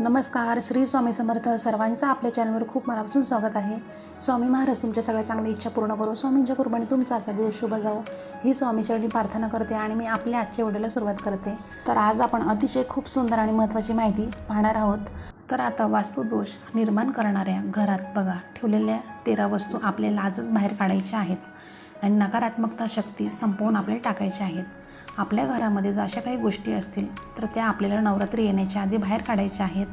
नमस्कार श्री स्वामी समर्थ सर्वांचं आपल्या चॅनलवर खूप मनापासून स्वागत आहे. स्वामी महाराज तुमच्या सगळ्या चांगल्या इच्छा पूर्ण करू. स्वामींच्या कृपाने तुमचा असा दिवस शुभ जाओ ही स्वामीच्या प्रार्थना करते आणि मी आपल्या आजच्या व्हिडिओला सुरुवात करते. तर आज आपण अतिशय खूप सुंदर आणि महत्त्वाची माहिती पाहणार आहोत. तर आता वास्तुदोष निर्माण करणाऱ्या घरात बघा ठेवलेल्या तेरा वस्तू आपल्याला आजच बाहेर काढायच्या आहेत. आणि नकारात्मकता शक्ती संपवून आपल्याला टाकायच्या आहेत. आपल्या घरामध्ये जर अशा काही गोष्टी असतील तर त्या आपल्याला नवरात्री येण्याच्या आधी बाहेर काढायच्या आहेत.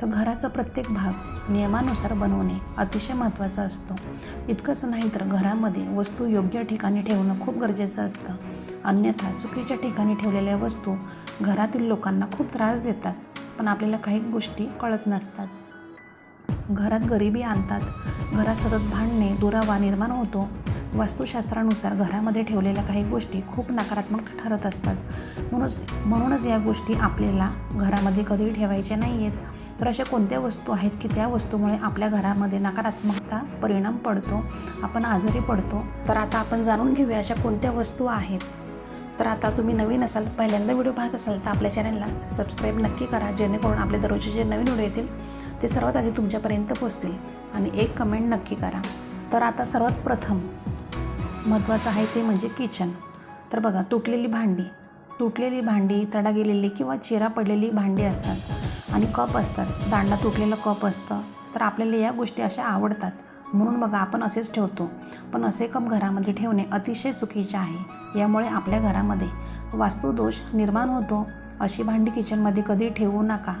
तर घराचा प्रत्येक भाग नियमानुसार बनवणे अतिशय महत्त्वाचं असतं. इतकंच नाही तर घरामध्ये वस्तू योग्य ठिकाणी ठेवणं खूप गरजेचं असतं. अन्यथा चुकीच्या ठिकाणी ठेवलेल्या वस्तू घरातील लोकांना खूप त्रास देतात पण आपल्याला काही गोष्टी कळत नसतात. घरात गरिबी आणतात. घरात सतत भांडणे दुरावा निर्माण होतो. वास्तुशास्त्रानुसार घरामध्ये ठेवलेल्या काही गोष्टी खूप नकारात्मक ठरत असतात. म्हणूनच म्हणूनच या गोष्टी आपल्याला घरामध्ये कधी ठेवायच्या नाही आहेत तर अशा कोणत्या वस्तू आहेत की त्या वस्तूमुळे आपल्या घरामध्ये नकारात्मकता परिणाम पडतो? आपण आजारी पडतो? तर आता आपण जाणून घेऊया अशा कोणत्या वस्तू आहेत. तर आता तुम्ही नवीन असाल पहिल्यांदा व्हिडिओ पाहत असाल तर आपल्या चॅनलला सबस्क्राईब नक्की करा जेणेकरून आपले दररोजचे जे नवीन व्हिडिओ येतील ते सर्वात आधी तुमच्यापर्यंत पोचतील आणि एक कमेंट नक्की करा. तर आता सर्वात प्रथम महत्त्वाचं आहे ते म्हणजे किचन. तर बघा तुटलेली भांडी. तुटलेली भांडी तडा गेलेली किंवा चिरा पडलेली भांडी असतात आणि कप असतात. दांडा तुटलेलं कप असतं. तर आपल्याला या गोष्टी अशा आवडतात. म्हणून बघा आपण असेच ठेवतो. पण असे कप घरामध्ये ठेवणे अतिशय चुकीचे आहे. यामुळे आपल्या घरामध्ये वास्तुदोष निर्माण होतो. अशी भांडी किचनमध्ये कधी ठेवू नका.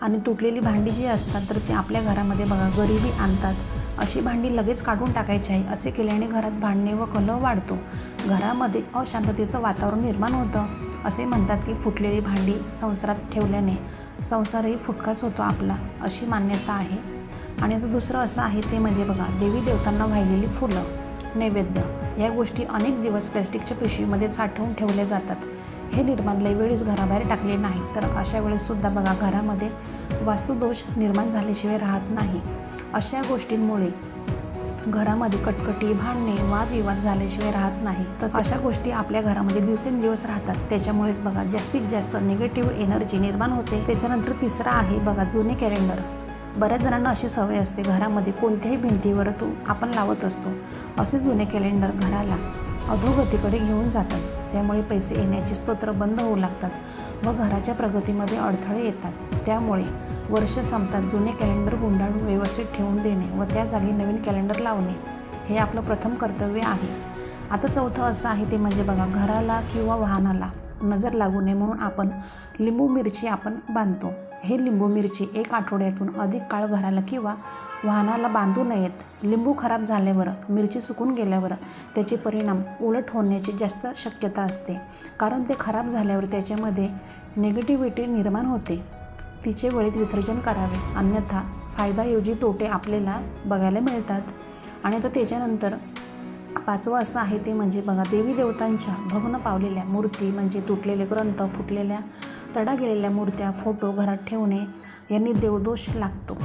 आणि तुटलेली भांडी जी असतात तर ती आपल्या घरामध्ये बघा गरिबी आणतात. अशी भांडी लगेच काढून टाकायची आहे. असे केल्याने घरात भांडणे व कलह वाढतो. घरामध्ये अशांततेचं वातावरण निर्माण होतं. असे म्हणतात की फुटलेली भांडी संसारात ठेवल्याने संसारही फुटकाच होतो आपला अशी मान्यता आहे. आणि आता दुसरं असं आहे ते म्हणजे बघा देवी देवतांना वाहिलेली फुलं नैवेद्य या गोष्टी अनेक दिवस प्लॅस्टिकच्या पिशवीमध्ये साठवून ठेवल्या जातात. हे निर्माण लई घराबाहेर टाकले नाही तर अशा वेळेससुद्धा बघा घरामध्ये वास्तुदोष निर्माण झाल्याशिवाय राहत नाही. अशा गोष्टींमुळे घरामध्ये कटकटी भांडणे वादविवाद झाल्याशिवाय राहत नाही. तर अशा गोष्टी आपल्या घरामध्ये दिवसेंदिवस राहतात. त्याच्यामुळेच बघा जास्तीत जास्त निगेटिव्ह एनर्जी निर्माण होते. त्याच्यानंतर तिसरा आहे बघा जुने कॅलेंडर बऱ्याच जणांना अशी सवय असते घरामध्ये कोणत्याही भिंतीवर तो आपण लावत असतो. असे जुने कॅलेंडर घराला अधोगतीकडे घेऊन जातात. त्यामुळे पैसे येण्याचे स्तोत्र बंद होऊ लागतात व घराच्या प्रगतीमध्ये अडथळे येतात. त्यामुळे वर्ष संपतात जुने कॅलेंडर गुंडाळून व्यवस्थित ठेवून देणे व त्या जागी नवीन कॅलेंडर लावणे हे आपलं प्रथम कर्तव्य आहे. आता चौथं असं आहे ते म्हणजे बघा घराला किंवा वाहनाला नजर लागू नये म्हणून आपण लिंबू मिरची आपण बांधतो. हे लिंबू मिरची एक आठवड्यातून अधिक काळ घराला किंवा वाहनाला बांधू नयेत. लिंबू खराब झाल्यावर मिरची सुकून गेल्यावर त्याचे परिणाम उलट होण्याची जास्त शक्यता असते. कारण ते खराब झाल्यावर त्याच्यामध्ये निगेटिव्हिटी निर्माण होते. तिचे वेळेत विसर्जन करावे. अन्यथा फायदाऐवजी तोटे आपल्याला बघायला मिळतात. आणि आता त्याच्यानंतर पाचवं असं आहे ते म्हणजे बघा देवी देवतांच्या भग्न पावलेल्या मूर्ती म्हणजे तुटलेले ग्रंथ फुटलेल्या तडा गेलेल्या मूर्त्या फोटो घरात ठेवणे यांनी देवदोष लागतो.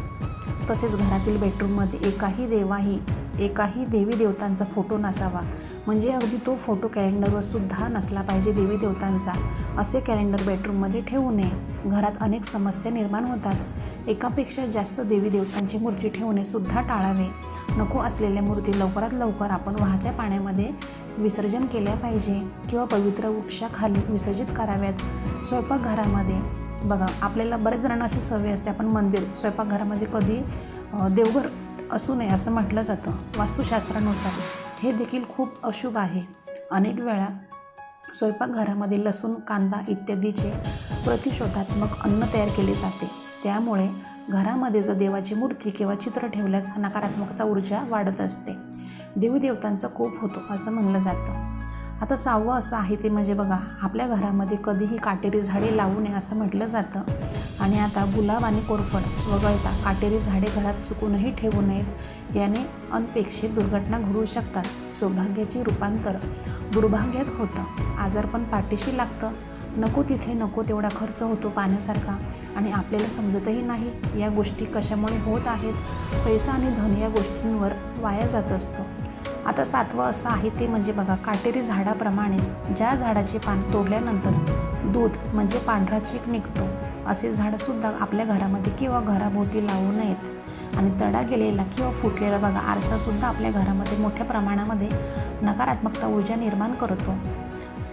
तसेच घरातील बेडरूममध्ये एकाही देवाही एकाही देवी देवतांचा फोटो नसावा. म्हणजे अगदी तो फोटो कॅलेंडरवर सुद्धा नसला पाहिजे देवी देवतांचा. असे कॅलेंडर बेडरूममध्ये ठेवू नये. घरात अनेक समस्या निर्माण होतात. एकापेक्षा जास्त देवी देवतांची मूर्ती ठेवणे सुद्धा टाळावे. नको असलेल्या मूर्ती लवकरात लवकर आपण वाहत्या पाण्यामध्ये विसर्जन केल्या पाहिजे किंवा पवित्र वृक्षाखाली विसर्जित कराव्यात स्वयंपाकघरामध्ये. बघा आपल्याला बरेच जणांना अशी सवय असते आपण मंदिर स्वयंपाकघरामध्ये कधी देवघर असू नये असं म्हटलं जातं. वास्तुशास्त्रानुसार हे देखील खूप अशुभ आहे. अनेक वेळा स्वयंपाकघरामध्ये लसूण कांदा इत्यादीचे प्रतिशोधात्मक अन्न तयार केले जाते. त्यामुळे घरामध्ये जर देवाची मूर्ती किंवा चित्र ठेवल्यास नकारात्मकता ऊर्जा वाढत असते. देवदेवतांचा कोप होतो असं म्हणलं जातं. आता सहावं असं आहे ते म्हणजे बघा आपल्या घरामध्ये कधीही काटेरी झाडे लावू नये असं म्हटलं जातं. आणि आता गुलाब आणि कोरफड वगळता काटेरी झाडे घरात चुकूनही ठेवू नयेत याने अनपेक्षित दुर्घटना घडू शकतात. सौभाग्याची रूपांतर दुर्भाग्यात होतं. आजारपण पाठीशी लागतं. नको तिथे नको तेवढा खर्च होतो पाण्यासारखा. आणि आपल्याला समजतही नाही या गोष्टी कशामुळे होत आहेत. पैसा आणि धन या गोष्टींवर वाया जात असतो. आता सातवं असं आहे ते म्हणजे बघा काटेरी झाडाप्रमाणेच ज्या झाडाचे पान तोडल्यानंतर दूध म्हणजे पांढरा चीक निघतो. असे झाडंसुद्धा आपल्या घरामध्ये किंवा घराभोवती लावू नयेत. आणि तडा गेलेला किंवा फुटलेला बघा आरसासुद्धा आपल्या घरामध्ये मोठ्या प्रमाणामध्ये नकारात्मकता ऊर्जा निर्माण करतो.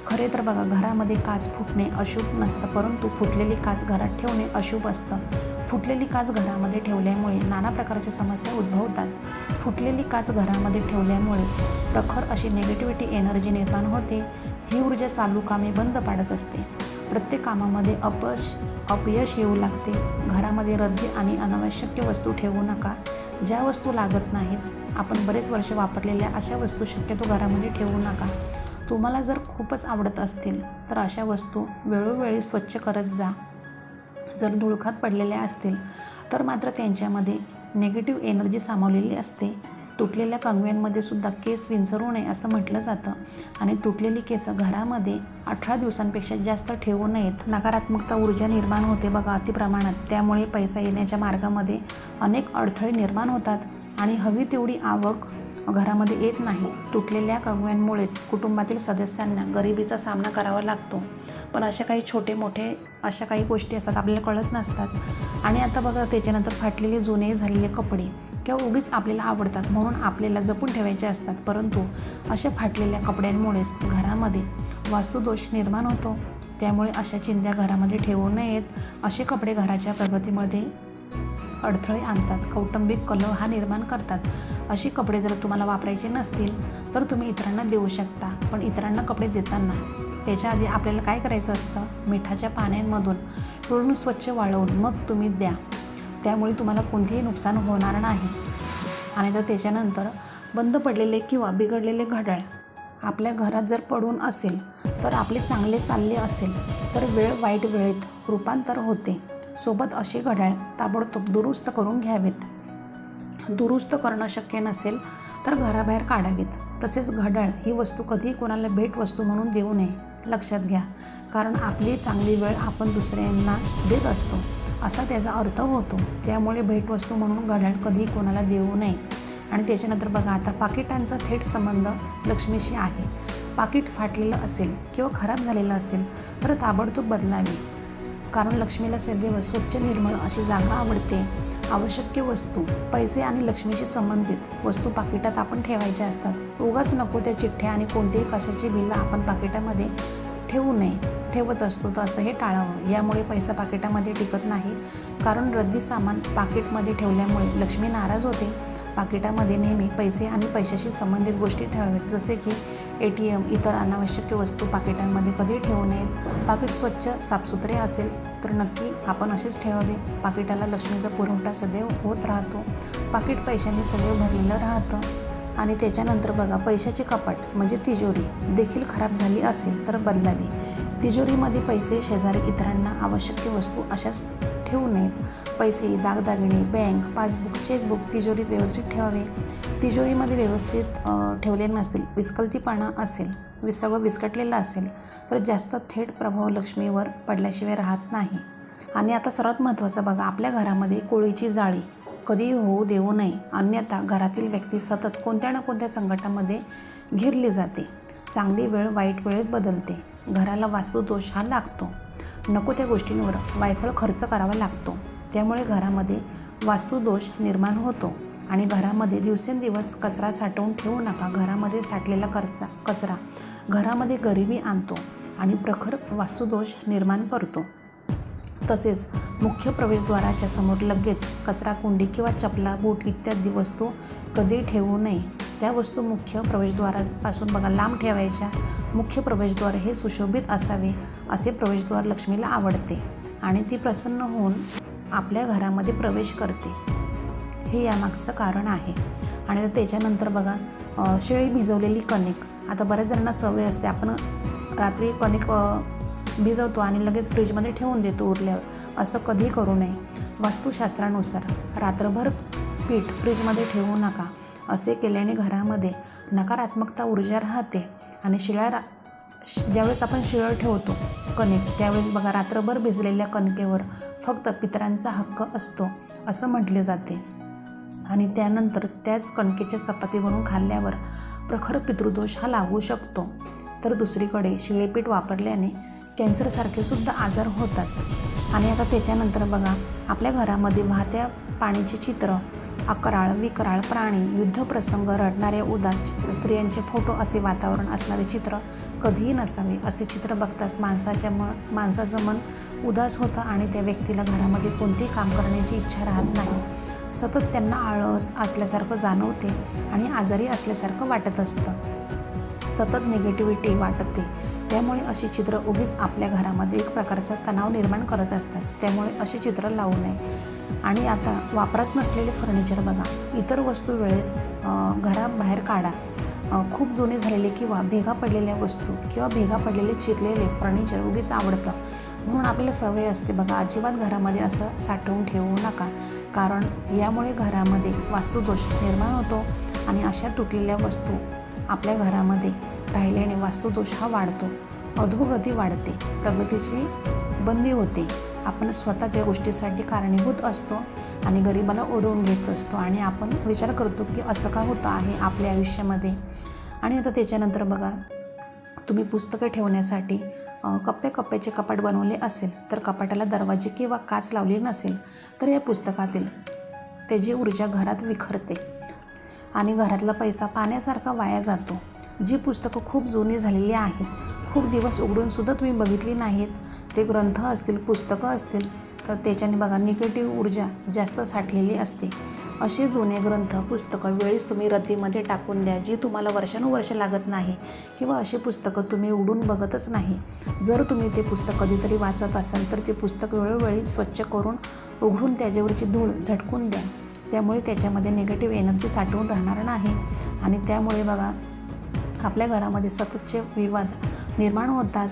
खरे तर बघा घरामध्ये काच फुटणे अशुभ नसतं परंतु फुटलेली काच घरात ठेवणे अशुभ असतं. फुटलेली काच घरामध्ये ठेवल्यामुळे नाना प्रकारच्या समस्या उद्भवतात. फुटलेली काच घरामध्ये ठेवल्यामुळे प्रखर अशी निगेटिव्हिटी एनर्जी निर्माण होते. ही ऊर्जा चालू कामे बंद पाडत असते. प्रत्येक कामामध्ये अपयश अपयश येऊ लागते. घरामध्ये रद्दी आणि अनावश्यक वस्तू ठेवू नका. ज्या वस्तू लागत नाहीत आपण बरेच वर्ष वापरलेल्या अशा वस्तू शक्यतो घरामध्ये ठेवू नका. तुम्हाला जर खूपच आवडत असतील तर अशा वस्तू वेळोवेळी स्वच्छ करत जा. जर धुळखात पडलेल्या असतील तर मात्र त्यांच्यामध्ये नेगेटिव्ह एनर्जी सामावलेली असते. तुटलेल्या कंगव्यांमध्ये सुद्धा केस विंचरू नये असं म्हटलं जातं आणि तुटलेली केस घरामध्ये अठरा दिवसांपेक्षा जास्त ठेवू नयेत. नकारात्मकता ऊर्जा निर्माण होते बघा अतिप्रमाणात त्यामुळे पैसा येण्याच्या मार्गामध्ये अनेक अडथळे निर्माण होतात आणि हवी तेवढी आवक घरामध्ये येत नाही. तुटलेल्या कंगव्यांमुळेच कुटुंबातील सदस्यांना गरिबीचा सामना करावा लागतो. पण अशा काही छोटे मोठे अशा काही गोष्टी असतात आपल्याला कळत नसतात. आणि आता बघा त्याच्यानंतर फाटलेले जुने झालेले कपडे किंवा उगीच आपल्याला आवडतात म्हणून आपल्याला जपून ठेवायचे असतात. परंतु अशा फाटलेल्या कपड्यांमुळेच घरामध्ये वास्तुदोष निर्माण होतो. त्यामुळे अशा चिंध्या घरामध्ये ठेवू नयेत असे कपडे घराच्या प्रगतीमध्ये अडथळे आणतात. कौटुंबिक कलह हा निर्माण करतात. अशी कपडे जर तुम्हाला वापरायचे नसतील तर तुम्ही इतरांना देऊ शकता. पण इतरांना कपडे देताना त्याच्या आधी आपल्याला काय करायचं असतं? मिठाच्या पाण्यांमधून पूर्ण स्वच्छ वाळवून मग तुम्ही द्या. त्यामुळे तुम्हाला कोणतेही नुकसान होणार नाही. आणि तर त्याच्यानंतर बंद पडलेले किंवा बिघडलेले घड्याळ. आपल्या घरात जर पडून असेल तर आपले चांगले चालले असेल तर वेळ वाईट वेळेत रूपांतर होते. सोबत असे घड्याळ ताबडतोब दुरुस्त करून घ्यावेत. दुरुस्त करणं शक्य नसेल तर घराबाहेर काढावीत तसेच घड्याळ ही वस्तू कधीही कोणाला भेटवस्तू म्हणून देऊ नये. लक्षात घ्या कारण आपली चांगली वेळ आपण दुसऱ्यांना देत असतो असा त्याचा अर्थ होतो. त्यामुळे भेटवस्तू म्हणून घड्याळ कधीही कोणाला देऊ नये. आणि त्याच्यानंतर बघा आता पाकिटांचा थेट संबंध लक्ष्मीशी आहे. पाकिट फाटलेलं असेल किंवा खराब झालेलं असेल तर ताबडतोब बदलावी. कारण लक्ष्मीला सदैव स्वच्छ निर्मळ अशी जागा आवडते. आवश्यक वस्तू पैसे आणि लक्ष्मीशी संबंधित वस्तू पाकिटात आपण ठेवायच्या असतात. उगाच नको त्या चिठ्ठ्या आणि कोणतेही कशाची बिलं आपण पाकिटामध्ये ठेवू नये ठेवत असतो तर असं हे टाळावं. यामुळे पैसा पाकिटामध्ये टिकत नाही. कारण रद्दी सामान पाकिटमध्ये ठेवल्यामुळे लक्ष्मी नाराज होते. पाकिटामध्ये नेहमी पैसे आणि पैशाशी संबंधित गोष्टी ठेवाव्यात. जसे की ए टी एम इतर अनावश्यक वस्तू पाकिटांमध्ये कधी ठेवू नयेत. पाकिट स्वच्छ साफसुथरे असेल तर नक्की आपण असेच ठेवावे. पाकिटाला लक्ष्मीचा पुरवठा सदैव होत राहतो. पाकिट पैशांनी सदैव भरलेलं राहतं. आणि त्याच्यानंतर बघा पैशाची कपाट म्हणजे तिजोरी देखील खराब झाली असेल तर बदलावी. तिजोरीमध्ये पैसे शेजारी इतरांना आवश्यक वस्तू अशाच ठेवू नयेत. पैसे दागदागिने बँक पासबुक चेकबुक तिजोरीत व्यवस्थित ठेवावे. तिजोरीमध्ये व्यवस्थित ठेवले नसतील. विस्कलतीपणा असेल. विस सगळं विस्कटलेलं असेल तर जास्त थेट प्रभाव लक्ष्मीवर पडल्याशिवाय राहत नाही. आणि आता सर्वात महत्त्वाचं बघा आपल्या घरामध्ये कोळीची जाळी. कधी होऊ देऊ नये. अन्यथा घरातील व्यक्ती सतत कोणत्या ना कोणत्या संकटामध्ये घेरली जाते. चांगली वेळ वाईट वेळेत बदलते. घराला वास्तुदोष हा लागतो. नको त्या गोष्टींवर वायफळ खर्च करावा लागतो. त्यामुळे घरामध्ये वास्तुदोष निर्माण होतो. आणि घरामध्ये दिवसेंदिवस कचरा साठवून ठेवू नका. घरामध्ये साठलेला कचरा कचरा घरामध्ये गरिबी आणतो आणि प्रखर वास्तुदोष निर्माण करतो. तसेच मुख्य प्रवेशद्वाराच्या समोर लगेच कचरा कुंडी किंवा चपला बूट इत्यादी वस्तू कधी ठेवू नये. त्या वस्तू मुख्य प्रवेशद्वारापासून बघा लांब ठेवायच्या. मुख्य प्रवेशद्वार हे सुशोभित असावे असे प्रवेशद्वार लक्ष्मीला आवडते आणि ती प्रसन्न होऊन आपल्या घरामध्ये प्रवेश करते. हे यामागचं कारण आहे. आणि त्याच्यानंतर बघा शेळी भिजवलेली कणिक. आता बऱ्याच जणांना सवय असते आपण रात्री कणिक भिजवतो आणि लगेच फ्रीजमध्ये ठेवून देतो उरल्यावर. असं कधी करू नये. वास्तुशास्त्रानुसार रात्रभर पीठ फ्रीजमध्ये ठेवू नका. असे केल्याने घरामध्ये नकारात्मकता ऊर्जा राहते आणि शिळ्या रा ज्यावेळेस आपण शिळं ठेवतो कणिक त्यावेळेस बघा रात्रभर भिजलेल्या कणकेवर फक्त पितरांचा हक्क असतो असं म्हटले जाते. आणि त्यानंतर त्याच कणकेच्या चपातीवरून खाल्ल्यावर प्रखर पितृदोष हा लागू शकतो. तर दुसरीकडे शिळेपीठ वापरल्याने कॅन्सरसारखे सुद्धा आजार होतात. आणि आता त्याच्यानंतर बघा आपल्या घरामध्ये वाहत्या पाण्याचे चित्र अकराळ विकराळ प्राणी युद्धप्रसंग रडणाऱ्या उदास स्त्रियांचे फोटो असे वातावरण असणारे चित्र कधीही नसावे. असे चित्र बघताच माणसाच्या म माणसाचं मन उदास होतं आणि त्या व्यक्तीला घरामध्ये कोणतेही काम करण्याची इच्छा राहत नाही. सतत त्यांना आळस असल्यासारखं जाणवते आणि आजारी असल्यासारखं वाटत असतं. सतत निगेटिव्हिटी वाटते. त्यामुळे अशी चित्र उगीच आपल्या घरामध्ये एक प्रकारचा तणाव निर्माण करत असतात. त्यामुळे अशी चित्र लावू नये. आणि आता वापरात नसलेले फर्निचर बघा. इतर वस्तू वेळेस घराबाहेर काढा. खूप जुने झालेले किंवा भेगा पडलेल्या वस्तू किंवा भेगा पडलेले चिरलेले फर्निचर उगीच आवडतं. म्हणून आपल्याला सवय असते बघा अजिबात घरामध्ये असं साठवून ठेवू नका. कारण यामुळे घरामध्ये वास्तुदोष निर्माण होतो आणि अशा तुटलेल्या वस्तू आपल्या घरामध्ये राहिल्याने वास्तुदोष हा वाढतो. अधोगती वाढते. प्रगतीची बंदी होते. आपण स्वतःच या गोष्टीसाठी कारणीभूत असतो आणि गरिबाला ओढवून घेत असतो आणि आपण विचार करतो की असं का होतं आहे आपल्या आयुष्यामध्ये. आणि आता त्याच्यानंतर बघा तुम्ही पुस्तकं ठेवण्यासाठी अ, कप्प्या कप्प्याचे कपाट बनवले असेल तर कपाटाला दरवाजे किंवा काच लावली नसेल तर या पुस्तकातील त्याची ऊर्जा घरात विखरते आणि घरातला पैसा पाण्यासारखा वाया जातो. जी पुस्तकं खूप जुनी झालेली आहेत. खूप दिवस उघडूनसुद्धा तुम्ही बघितली नाहीत. ते ग्रंथ असतील पुस्तकं असतील तर त्याच्याने बघा निगेटिव्ह ऊर्जा जास्त साठलेली असते. असे जुने ग्रंथ पुस्तकं वेळीच तुम्ही रतीमध्ये टाकून द्या जी तुम्हाला वर्षानुवर्ष लागत नाही किंवा अशी पुस्तकं तुम्ही उडून बघतच नाही. जर तुम्ही ते पुस्तक कधीतरी वाचत असाल तर ते पुस्तक वेळोवेळी स्वच्छ करून उघडून त्याच्यावरची धूळ झटकून द्या. त्यामुळे त्याच्यामध्ये निगेटिव्ह एनर्जी साठवून राहणार नाही. आणि त्यामुळे बघा आपल्या घरामध्ये सततचे विवाद निर्माण होतात.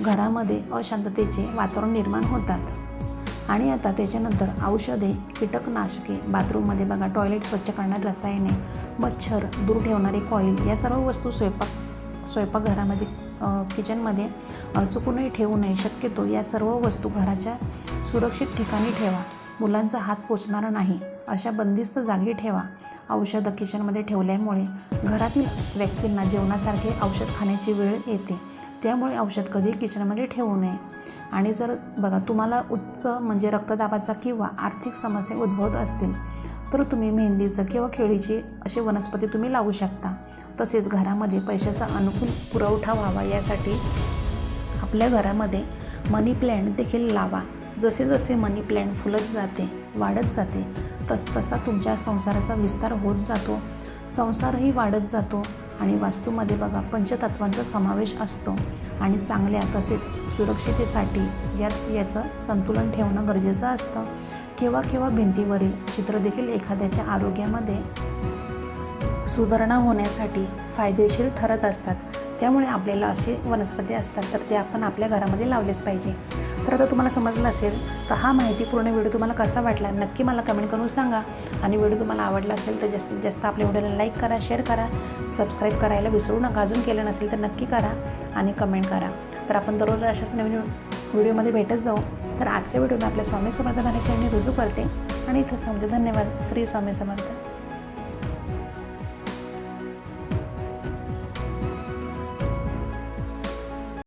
घरामध्ये अशांततेचे वातावरण निर्माण होतात. आणि आता त्याच्यानंतर औषधे कीटकनाशके बाथरूममध्ये बघा टॉयलेट स्वच्छ करणारी रसायने मच्छर दूर ठेवणारी कॉईल या सर्व वस्तू स्वयंपाक स्वयंपाकघरामध्ये किचनमध्ये चुकूनही ठेवू नये शक्यतो या सर्व वस्तू घराच्या सुरक्षित ठिकाणी ठेवा. मुलांचा हात पोचणारा नाही. अशा बंदिस्त जागी ठेवा. औषधं किचनमध्ये ठेवल्यामुळे घरातील व्यक्तींना जेवणासारखे औषध खाण्याची वेळ येते. त्यामुळे औषध कधी किचनमध्ये ठेवू नये. आणि जर बघा तुम्हाला उच्च म्हणजे रक्तदाबाचा किंवा आर्थिक समस्या उद्भवत असतील तर तुम्ही मेहंदीचं किंवा केळीची अशी वनस्पती तुम्ही लावू शकता. तसेच घरामध्ये पैशाचा अनुकूल पुरवठा व्हावा यासाठी आपल्या घरामध्ये मनी प्लॅन्ट देखील लावा. जसे जसे मनी प्लॅन्ट फुलत जाते वाढत जाते तस तसा तुमच्या संसाराचा विस्तार होत जातो. संसारही वाढत जातो आणि वास्तूमध्ये बघा पंचतत्वांचा समावेश असतो आणि चांगल्या तसेच सुरक्षितेसाठी यात याचं संतुलन ठेवणं गरजेचं असतं. केव्हा केव्हा भिंतीवरील चित्र देखील एखाद्याच्या आरोग्यामध्ये सुधारणा होण्यासाठी फायदेशीर ठरत असतात. त्यामुळे आपल्याला असे वनस्पती असतात तर ते आपण आपल्या घरामध्ये लावलेच पाहिजे. तर आता तुम्हाला समजलं असेल तर हा माहितीपूर्ण व्हिडिओ तुम्हाला कसा वाटला नक्की मला कमेंट करून सांगा. आणि व्हिडिओ तुम्हाला आवडला असेल तर जास्तीत जास्त आपल्या व्हिडिओला लाईक करा शेअर करा सबस्क्राईब करायला विसरू नका. अजून केलं नसेल तर नक्की करा आणि कमेंट करा. तर आपण दररोज अशाच नवीन व्हिडिओमध्ये भेटत जाऊ. तर आजचा व्हिडिओ मी आपल्या स्वामी समर्थ चॅनल रुजू करते. आणि इथं समजे धन्यवाद. श्री स्वामी समर्थ.